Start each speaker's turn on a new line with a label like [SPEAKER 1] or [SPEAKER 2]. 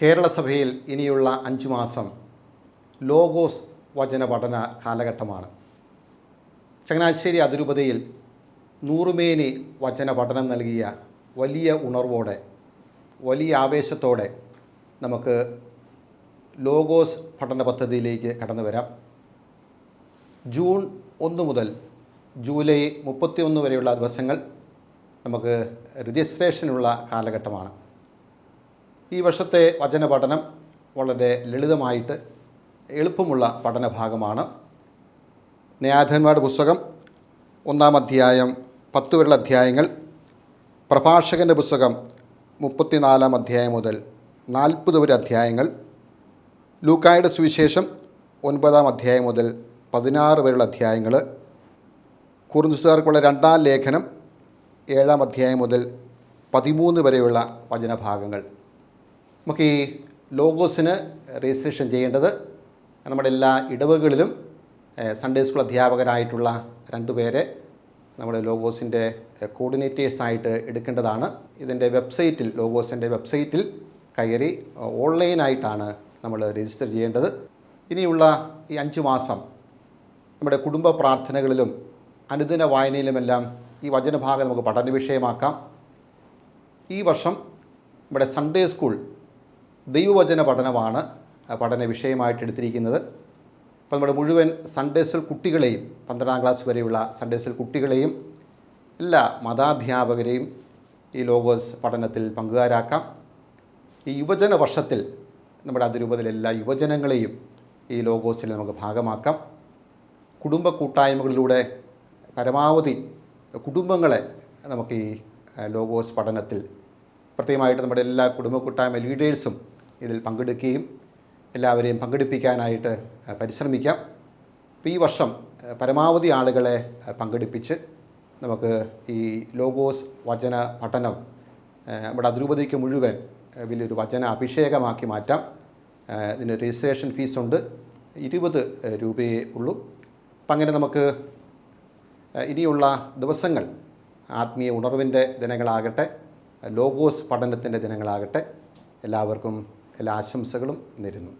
[SPEAKER 1] കേരള സഭയിൽ ഇനിയുള്ള അഞ്ചു മാസം ലോഗോസ് വചന പഠന കാലഘട്ടമാണ്. ചങ്ങനാശ്ശേരി അതിരൂപതയിൽ നൂറുമേനി വചന പഠനം നൽകിയ വലിയ ഉണർവോടെ വലിയ ആവേശത്തോടെ നമുക്ക് ലോഗോസ് പഠന പദ്ധതിയിലേക്ക് കടന്നു വരാം. ജൂൺ ഒന്ന് മുതൽ ജൂലൈ മുപ്പത്തി ഒന്ന് വരെയുള്ള ദിവസങ്ങൾ നമുക്ക് രജിസ്ട്രേഷനുള്ള കാലഘട്ടമാണ്. ഈ വർഷത്തെ വചന പഠനം വളരെ ലളിതമായിട്ട് എളുപ്പമുള്ള പഠന ഭാഗമാണ് ന്യായാധിപന്മാരുടെ പുസ്തകം ഒന്നാം അധ്യായം പത്ത് വരെയുള്ള അധ്യായങ്ങൾ പ്രഭാഷകന്റെ പുസ്തകം മുപ്പത്തിനാലാം അധ്യായം മുതൽ നാൽപ്പത് വരെ അധ്യായങ്ങൾ ലൂക്കായുടെ സുവിശേഷം ഒൻപതാം അധ്യായം മുതൽ പതിനാറ് വരെയുള്ള അധ്യായങ്ങൾ കുറുന്തുസുകാർക്കുള്ള രണ്ടാം ലേഖനം ഏഴാം അധ്യായം മുതൽ പതിമൂന്ന് വരെയുള്ള വചനഭാഗങ്ങൾ. നമുക്ക് ഈ ലോഗോസിന് രജിസ്ട്രേഷൻ ചെയ്യേണ്ടത് നമ്മുടെ എല്ലാ ഇടവകളിലും സൺഡേ സ്കൂൾ അധ്യാപകരായിട്ടുള്ള രണ്ട് പേരെ നമ്മുടെ ലോഗോസിന്റെ കോർഡിനേറ്റേഴ്സായിട്ട് എടുക്കേണ്ടതാണ്. ഇതിന്റെ വെബ്സൈറ്റിൽ ലോഗോസിന്റെ വെബ്സൈറ്റിൽ കയറി ഓൺലൈനായിട്ടാണ് നമ്മൾ രജിസ്റ്റർ ചെയ്യേണ്ടത്. ഇനിയുള്ള ഈ അഞ്ച് മാസം നമ്മുടെ കുടുംബ പ്രാർത്ഥനകളിലും അനുദിന വായനയിലുമെല്ലാം ഈ വചനഭാഗം നമുക്ക് പഠന വിഷയമാക്കാം ഈ വർഷം നമ്മുടെ സൺഡേ സ്കൂൾ ദൈവവചന പഠനമാണ് പഠന വിഷയമായിട്ട് എടുത്തിരിക്കുന്നത്. അപ്പോൾ നമ്മുടെ മുഴുവൻ സൺഡേ സ്കൂൾ കുട്ടികളെയും പന്ത്രണ്ടാം ക്ലാസ് വരെയുള്ള സൺഡേ സ്കൂൾ കുട്ടികളെയും എല്ലാ മതാധ്യാപകരെയും ഈ ലോഗോസ് പഠനത്തിൽ പങ്കുകാരാക്കാം. ഈ യുവജന വർഷത്തിൽ നമ്മുടെ അതിരൂപതയിലെ എല്ലാ യുവജനങ്ങളെയും ഈ ലോഗോസിൽ നമുക്ക് ഭാഗമാക്കാം. കുടുംബ കൂട്ടായ്മകളിലൂടെ പരമാവധി കുടുംബങ്ങളെ നമുക്ക് ഈ ലോഗോസ് പഠനത്തിൽ പ്രത്യേകമായിട്ട് നമ്മുടെ എല്ലാ കുടുംബ കൂട്ടായ്മ ലീഡേഴ്സും ഇതിൽ പങ്കെടുക്കുകയും എല്ലാവരെയും പങ്കെടുപ്പിക്കാനായിട്ട് പരിശ്രമിക്കാം. ഈ വർഷം പരമാവധി ആളുകളെ പങ്കെടുപ്പിച്ച് നമുക്ക് ഈ ലോഗോസ് വചന പഠനം നമ്മുടെ അതിരൂപതയ്ക്ക് മുഴുവൻ വലിയൊരു വചന അഭിഷേകമാക്കി മാറ്റാം. ഇതിന് രജിസ്ട്രേഷൻ ഫീസുണ്ട് ഇരുപത് രൂപയേ ഉള്ളൂ. അപ്പം അങ്ങനെ നമുക്ക് ഇനിയുള്ള ദിവസങ്ങൾ ആത്മീയ ഉണർവിന്റെ ദിനങ്ങളാകട്ടെ ലോഗോസ് പഠനത്തിന്റെ ദിനങ്ങളാകട്ടെ എല്ലാവർക്കും എല്ലാ ആശംസകളും നേരുന്നു.